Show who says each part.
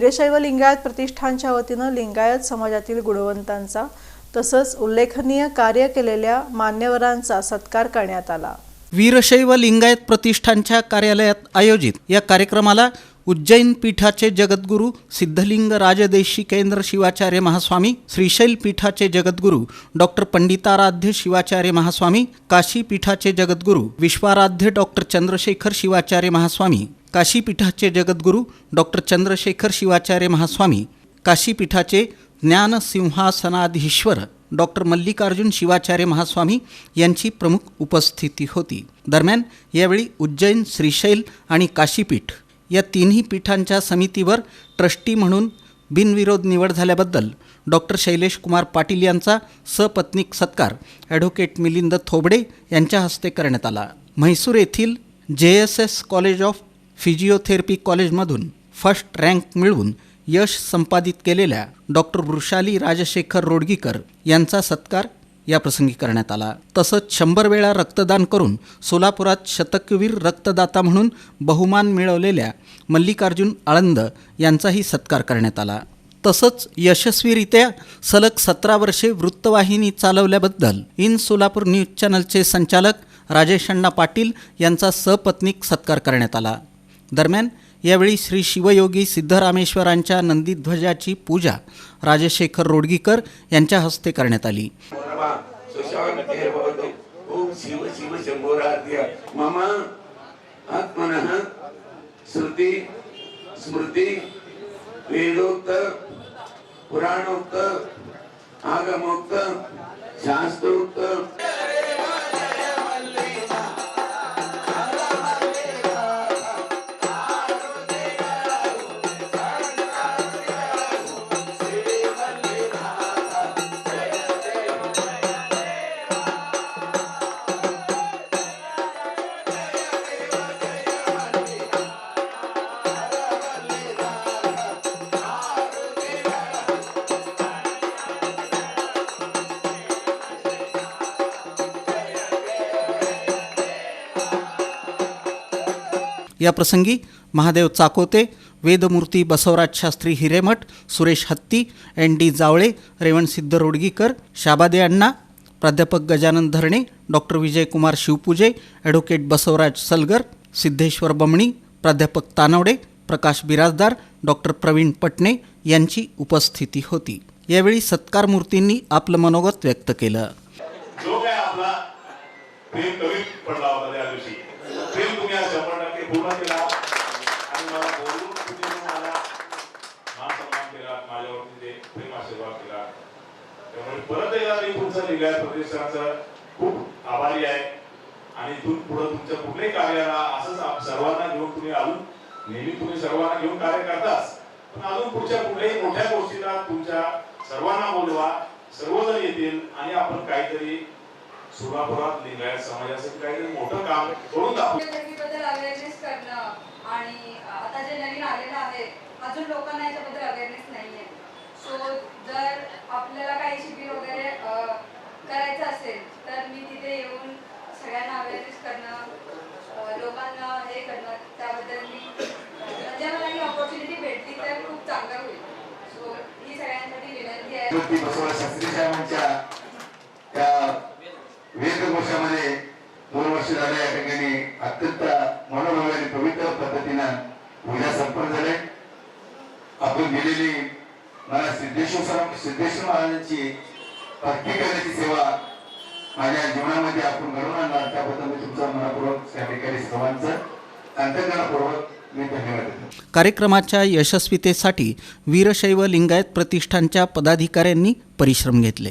Speaker 1: वीरशैव लिंगायत प्रतिष्ठानच्या वतीनं लिंगायत समाजातील गुणवंतांचा तसंच उल्लेखनीय कार्य केलेल्या मान्यवरांचा सत्कार करण्यात आला.
Speaker 2: वीरशैव लिंगायत प्रतिष्ठानच्या कार्यालयात आयोजित या कार्यक्रमाला उज्जैन पीठाचे जगद्गुरू सिद्धलिंग राजदेशी केंद्र शिवाचार्य महास्वामी श्रीशैल पीठाचे जगद्गुरू डॉक्टर पंडिताराध्य शिवाचार्य महास्वामी काशी पीठाचे जगद्गुरू विश्वाराध्य डॉक्टर चंद्रशेखर शिवाचार्य महास्वामी काशीपीठाचे जगद्गुरू डॉक्टर चंद्रशेखर शिवाचार्य महास्वामी काशीपीठाचे ज्ञानसिंहासनाधीश्वर डॉक्टर मल्लिकार्जुन शिवाचार्य महास्वामी यांची प्रमुख उपस्थिती होती. दरम्यान यावेळी उज्जैन श्रीशैल आणि काशीपीठ या तिन्ही पीठांच्या समितीवर ट्रस्टी म्हणून बिनविरोध निवड झाल्याबद्दल डॉक्टर शैलेश कुमार पाटील यांचा सपत्नीक सत्कार ॲडव्होकेट मिलिंद थोबडे यांच्या हस्ते करण्यात आला. म्हैसूर येथील J S S college of physiotherapy कॉलेजमधून फर्स्ट रँक मिळवून यश संपादित केलेल्या डॉक्टर वृषाली राजशेखर रोडगीकर यांचा सत्कार या प्रसंगी करण्यात आला. तसंच शंभर वेळा रक्तदान करून सोलापुरात शतकवीर रक्तदाता म्हणून बहुमान मिळवलेल्या मल्लिकार्जुन आळंद यांचाही सत्कार करण्यात आला. तसंच यशस्वीरित्या सलग सतरा वर्षे वृत्तवाहिनी चालवल्याबद्दल इन सोलापूर न्यूज चॅनलचे संचालक राजेश अण्णा पाटील यांचा सपत्नीक सत्कार करण्यात आला. दरम्यान यावेळी श्री शिवयोगी सिद्धरामेश्वरांच्या नंदीध्वजाची पूजा राजशेखर रोडगीकर यांच्या हस्ते करण्यात आली.
Speaker 3: वा सुशांते वेदोक्त पुराणोक्त आगमोक्त शास्त्रोक्त
Speaker 2: या प्रसंगी महादेव चाकोते वेदमूर्ती बसवराज शास्त्री हिरेमठ सुरेश हत्ती एन डी जावळे रेवणसिद्ध रोडगीकर शाबादे अण्णा प्राध्यापक गजानन धरणे डॉक्टर विजयकुमार शिवपूजे ॲडव्होकेट बसवराज सलगर सिद्धेश्वर बमणी प्राध्यापक तानवडे प्रकाश बिराजदार डॉक्टर प्रवीण पटणे यांची उपस्थिती होती. यावेळी सत्कार मूर्तींनी आपलं मनोगत व्यक्त केलं.
Speaker 4: पूर्ण केला. आणि मला बोलून तुम्ही मला मान सन्मान केला माझ्यावरती ते प्रेम आशीर्वाद केला. त्यामुळे परत एकदा मी तुमचं लिहिलाय प्रतिष्ठानचं खूप आभारी आहे. आणि इथून पुढे तुमच्या कुठल्याही कार्याला असंच सर्वांना घेऊन तुम्ही अजून नेहमी तुम्ही सर्वांना घेऊन कार्य करताच. पण अजून पुढच्या कुठल्याही मोठ्या गोष्टीला तुमच्या सर्वांना बोलवा. सर्वजण येतील आणि आपण काहीतरी सोलापुरात लिंगायत समाजासाठी काहीतरी मोठं काम करून दाखवू
Speaker 5: बद्दल अवेअरनेस करणं आणि आता जे नवीन आलेलं आहे अजून लोकांना याच्याबद्दल अवेअरनेस नाहीये. सो जर आपल्याला काही शिबिर वगैरे करायचं असेल तर मी तिथे येऊन सगळ्यांना अवेअरनेस करणं लोकांना हे करणं त्याबद्दल मी म्हणजे मला ही ऑपॉर्च्युनिटी भेटली तर खूप चांगलं होईल. सो ही सगळ्यांसाठी विनंती आहे.
Speaker 3: ज्योती बसवराज वेदघोषामध्ये दोन वर्ष झाले या ठिकाणी अत्यंत मनोभावी आणि पवित्र पद्धतीनं पूजा संपन्न झाले. आपण दिलेली मला सिद्धेश्वर सिद्धेश्वर महाराजांची भक्ती करण्याची सेवा माझ्या जीवनामध्ये आपण घडवून आणणार त्याबद्दल मी तुमचा मनापूर्वक त्या ठिकाणी सर्वांचं अंतर्गणापूर्वक
Speaker 2: कार्यक्रमाच्या यशस्वीतेसाठी वीरशैव लिंगायत प्रतिष्ठानच्या पदाधिकाऱ्यांनी परिश्रम घेतले.